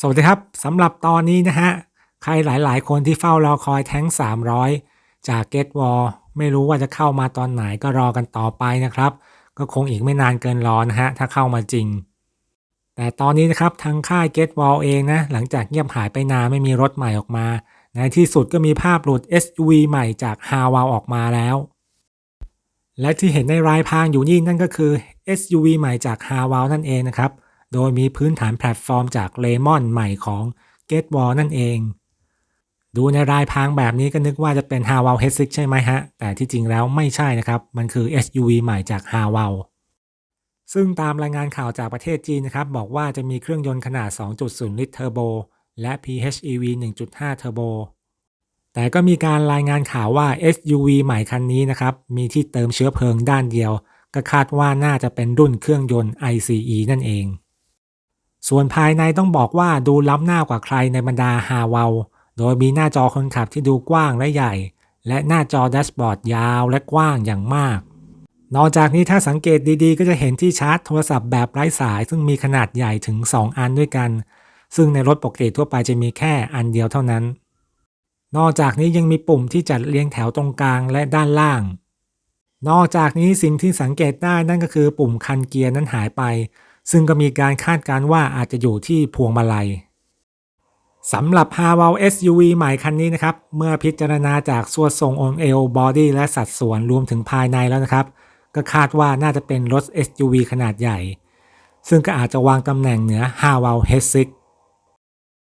สวัสดีครับสำหรับตอนนี้นะฮะ ใครหลายๆ คนที่เฝ้ารอคอยแท้ง 300 จาก Get Wall ไม่รู้ว่าจะเข้ามาตอนไหนก็รอกันต่อไปนะครับ ก็คงอีกไม่นานเกินรอนะฮะ ถ้าเข้ามาจริง แต่ตอนนี้นะครับทางค่าย Get Wall เองนะ หลังจากเงียบหายไปนานไม่มีรถใหม่ออกมา ในที่สุดก็มีภาพหลุด SUV ใหม่จาก h a w a l ออกมาแล้ว และที่เห็นในรายพางอยู่นี่นั่นก็คือ SUV ใหม่จาก h a w a l นั่นเองนะครับ โดยมีพื้นฐานแพลตฟอร์มจาก Lemon ใหม่ของ Getwall นั่นเอง ดูในรายพางแบบนี้ก็นึกว่าจะเป็น h a w a l h e a d 6ใช่ไหมฮะ แต่ที่จริงแล้วไม่ใช่นะครับ มันคือ SUV ใหม่จาก h a w a l ซึ่งตามรายงานข่าวจากประเทศจีนนะครับบอกว่าจะมีเครื่องยนต์ขนาด 2.0 ลิตรเทอร์โบและ PHEV 1.5 เทอร์โบ แต่ก็มีการรายงานข่าวว่า SUV ใหม่คันนี้นะครับ มีที่เติมเชื้อเพลิงด้านเดียว ก็คาดว่าน่าจะเป็นรุ่นเครื่องยนต์ ICE นั่นเอง ส่วนภายในต้องบอกว่าดูล้ำหน้ากว่าใครในบรรดาฮาวาโดยมีหน้าจอคนขับที่ดูกว้างและใหญ่ และหน้าจอแดชบอร์ดยาวและกว้างอย่างมาก นอกจากนี้ถ้าสังเกตดีๆ ก็จะเห็นที่ชาร์จโทรศัพท์แบบไร้สาย ซึ่งมีขนาดใหญ่ถึง 2 อันด้วยกัน ซึ่งในรถปกติทั่วไปจะมีแค่อันเดียวเท่านั้น นอกจากนี้ยังมีปุ่มที่จัดเรียงแถวตรงกลางและด้านล่าง นอกจากนี้สิ่งที่สังเกตได้นั่นก็คือปุ่มคันเกียร์นั้นหายไป ซึ่งก็มีการคาดการว่าอาจจะอยู่ที่พวงมาลัยสำหรับ h a w a l SUV ใหม่คันนี้นะครับ เมื่อพิจารณาจากส่วนทรงองค์เอลบอดี้และสัดส่วนรวมถึงภายในแล้วนะครับ ก็คาดว่าน่าจะเป็นรถ SUV ขนาดใหญ่ ซึ่งก็อาจจะวางตำแหน่งเหนือ h a w a l H6